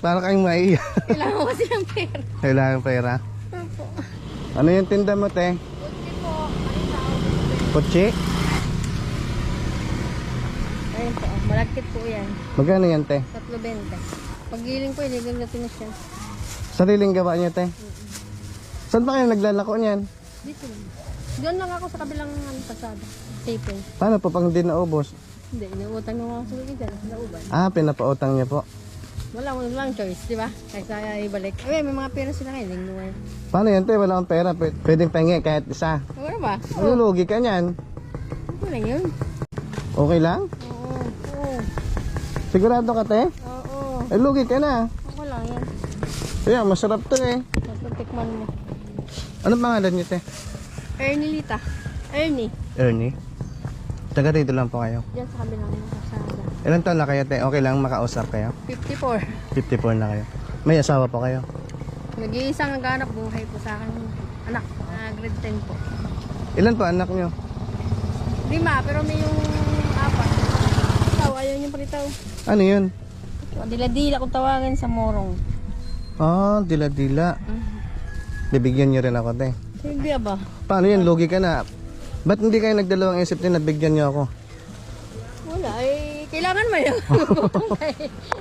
Para kayong maiiyak? Kailangan ko kasi ng pera. Kailangan pera. Opo. Ano yung tinda mo, te? Buti po. Kutsi? Ayun po. Malagkit po yan. Magkano yan, te? Tatlo benta. Paggiling po, iligam na tinis siya. Sariling gawa niya, te? Saan ba kayo naglalako niyan? Dito lang. Doon lang ako sa kabilang ano, pasada. Taping. Paano po pang di naubos? Hindi, iniutang nung ako sa kaibigan. Nauban. Ah, pinapautang niya po. Wala mo lang choice, di ba? Kaysa ibalik. Ay, may mga pera sila. Hindi mo Paano yan, te? Wala akong pera. Pwede- Pwedeng pengi kahit isa. Ano ba? Malulugi ka niyan. Ano lang yun? Okay lang? Oo. Oo. Sigurado ka, te? Oo. Eh, lugi ka na. Ako lang yan. Kaya, masarap to eh. Tapos tikman mo. Ano pangalan niyo, te? Ernie Lita. Ernie. Ernie. Taga rito lang po kayo. Diyan sa kabilang pasada. Ilan taon na kayo, te? Okay lang makausap kayo? 54. 54 na kayo. May asawa po kayo? Nag-iisang naghanap buhay po sa akin. Anak, ah, grade 10 po. Ilan po anak niyo? Lima, pero may yung apat. Ikaw, ayaw niyo palitaw. Ano yun? Dila-dila kung tawagan sa morong. Ah, dila-dila. Bibigyan niyo rin ako, te. Hindi ba? Paano yan? Lugi ka na. Ba't hindi kayo nagdalawang isip din na bigyan niyo ako? Kailangan mo yun.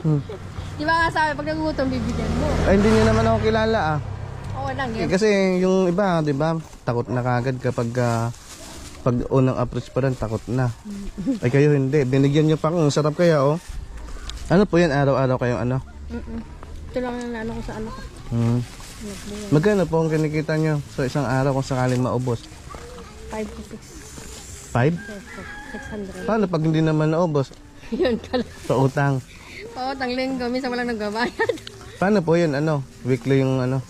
Di ba nga sabi, pag nagugutom, bibigyan mo. Ay, hindi niyo naman ako kilala ah. Oo lang, Eh, yun. kasi yung iba, di ba, takot na kagad kapag ah, pag unang approach pa rin, takot na. Ay kayo hindi, binigyan niyo pa ako, Ang sarap kaya oh. Ano po yan, araw-araw kayong ano? Mm-mm. Ito lang ang ano ko sa anak ko. Hmm. Magkano po ang kinikita niyo sa isang araw kung sakaling maubos? 5 to 6. 5? 600. Paano pag hindi naman naubos? Yun ka lang. Sa utang. Oo, tangling ko. Minsan walang nagbabayad. Paano po yun, ano? Weekly yung ano?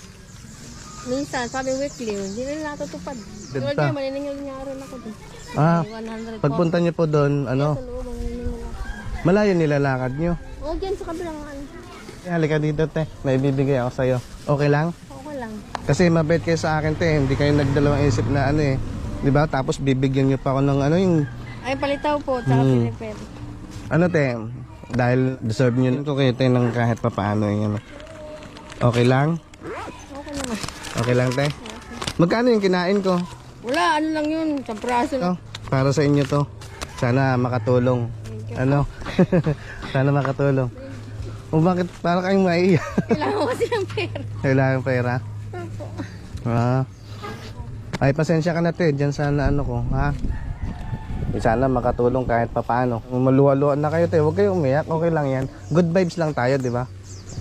Minsan, sabi weekly, hindi na natutupad. Tulad Ganda. niya, maniningil niya rin ako dun. Ah, May 100 po. pagpunta niyo po doon, ano? Loob, maniningil ako. Malayo nilalakad niyo. Oo, dyan sa kabilang ano. Eh, Halika dito, te. May bibigay ako sa'yo. Okay lang? Okay lang. Kasi mabait kayo sa akin, te. Hindi kayo nagdalawang isip na ano eh. Di ba? Tapos bibigyan niyo pa ako ng ano yung... Ay, palitaw po, tsaka Hmm. piniped. Ano, te? Dahil deserve niyo ko kayo, te, ng kahit pa paano yung ano. Okay lang? Okay naman. Okay lang, te? Magkano yung kinain ko? Wala, ano lang yun. Sa praso. Oh, para sa inyo to. Sana makatulong. Ano? Sana makatulong. O bakit para kayong maiiyak? Kailangan ko kasi ng pera. Kailangan pera? Opo. Ah. Ay, pasensya ka na, te. Diyan sana ano ko, ha? Eh, Sana makatulong kahit papaano. Maluwa-luwa na kayo, te. Huwag kayo umiyak. Okay lang yan. Good vibes lang tayo, di ba?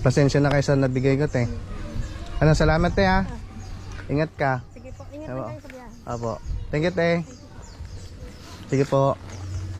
Pasensya na kayo sa nabigay ko, te. Ano, salamat, te, ha? Ingat ka. Sige po, ingat na kayo sa biyahe. Apo. Thank you, te. Sige po.